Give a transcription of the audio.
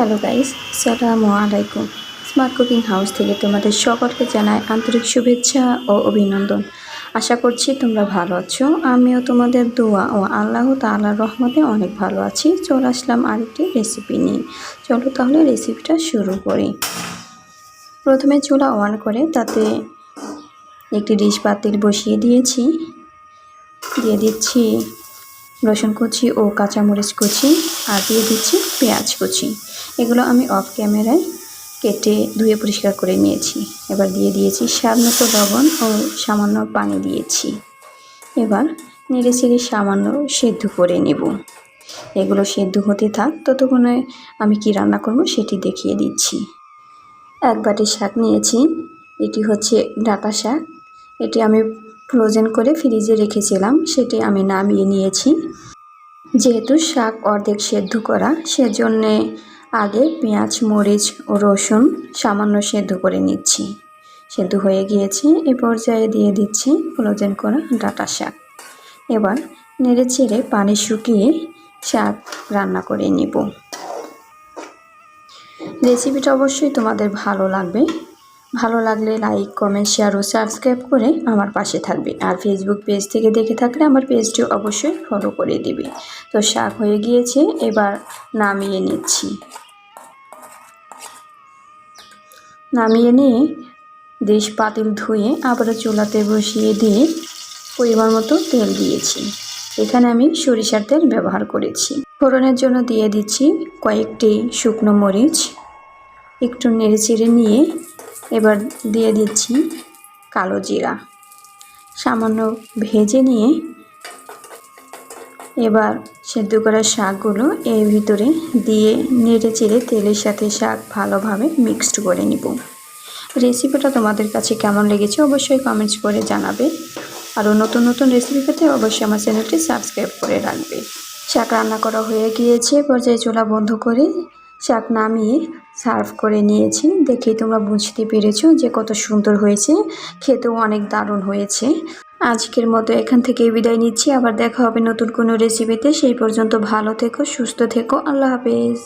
Hello guys সালামু আলাইকুম smart cooking house থেকে তোমাদের সকলকে জানাই আন্তরিক শুভেচ্ছা ও অভিনন্দন। আশা করছি তোমরা ভালো আছো। আমিও তোমাদের দোয়া ও আল্লাহ তাআলার রহমতে অনেক ভালো আছি। চলে আসলাম আরেকটি রেসিপি নিয়ে। চলো তাহলে রেসিপিটা শুরু করি। প্রথমে চুলা অন করে তাতে একটি ডিশ পাতিল বসিয়ে দিয়েছি। দিয়ে দিচ্ছি রসুন কুচি ও কাঁচামরিচ কুচি আর দিয়ে দিচ্ছি পেঁয়াজ কুচি। এগুলো আমি অফ ক্যামেরায় কেটে ধুয়ে পরিষ্কার করে নিয়েছি। এবার দিয়ে দিয়েছি স্বাদ মতো লবণ ও সামান্য পানি দিয়েছি। এবার নেড়ে চেড়ে সামান্য সেদ্ধ করে নেব। এগুলো সেদ্ধ হতে থাক, ততক্ষণে আমি কি রান্না করব সেটি দেখিয়ে দিচ্ছি। এক বাটি শাক নিয়েছি, এটি হচ্ছে ডাটা শাক। এটি আমি ফ্রোজেন করে ফ্রিজে রেখেছিলাম, সেটি আমি নামিয়ে নিয়েছি। যেহেতু শাক অর্ধেক সেদ্ধ করা, সেজন্যে আগে পেঁয়াজ, মরিচ ও রসুন সামান্য সেদ্ধ করে নিচ্ছি। সেদ্ধ হয়ে গিয়েছে, এ পর্যায়ে দিয়ে দিচ্ছি ফ্রোজেন করা ডাটা শাক। এবার নেড়ে চেড়ে পানি শুকিয়ে শাক রান্না করে নিব। রেসিপিটা অবশ্যই তোমাদের ভালো লাগবে। ভালো লাগলে লাইক কমেন্ট শেয়ার ও সাবস্ক্রাইব করে আমার পাশে থাকবে। আর ফেসবুক পেজ থেকে দেখে থাকলে আমার পেজটি অবশ্যই ফলো করে দিবে। তো শাক হয়ে গিয়েছে, এবার নামিয়ে নিচ্ছি। নামিয়ে নিয়ে দেশ পাতিল ধুয়ে আবার চুলাতে বসিয়ে দিয়ে পরিমাণ মতো তেল দিয়েছি। এখানে আমি সরিষার তেল ব্যবহার করেছি। ফোড়নের জন্য দিয়ে দিচ্ছি কয়েকটি শুকনো মরিচ। একটু নেড়ে চেড়ে নিয়ে এবার দিয়ে দিচ্ছি কালো জিরা। সামান্য ভেজে নিয়ে এবার সেদ্ধ করা শাকগুলো এর ভিতরে দিয়ে নেড়ে চেড়ে তেলের সাথে শাক ভালোভাবে মিক্সড করে নিব। রেসিপিটা তোমাদের কাছে কেমন লেগেছে অবশ্যই কমেন্টস করে জানাবে। আরও নতুন নতুন রেসিপি পেতে অবশ্যই আমার চ্যানেলটি সাবস্ক্রাইব করে রাখবে। শাক রান্না করা হয়ে গিয়েছে, পর্যায়ে চুলা বন্ধ করে শাক নামিয়ে সার্ভ করে নিয়েছি। দেখে তোমরা বুঝতে পেরেছ যে কত সুন্দর হয়েছে। খেতেও অনেক দারুণ হয়েছে। আজকের মতো এখান থেকে বিদায় নিচ্ছি। আবার দেখা হবে নতুন কোনো রেসিপিতে সেই পর্যন্ত ভালো থেকো, সুস্থ থেকো। আল্লাহ হাফেজ।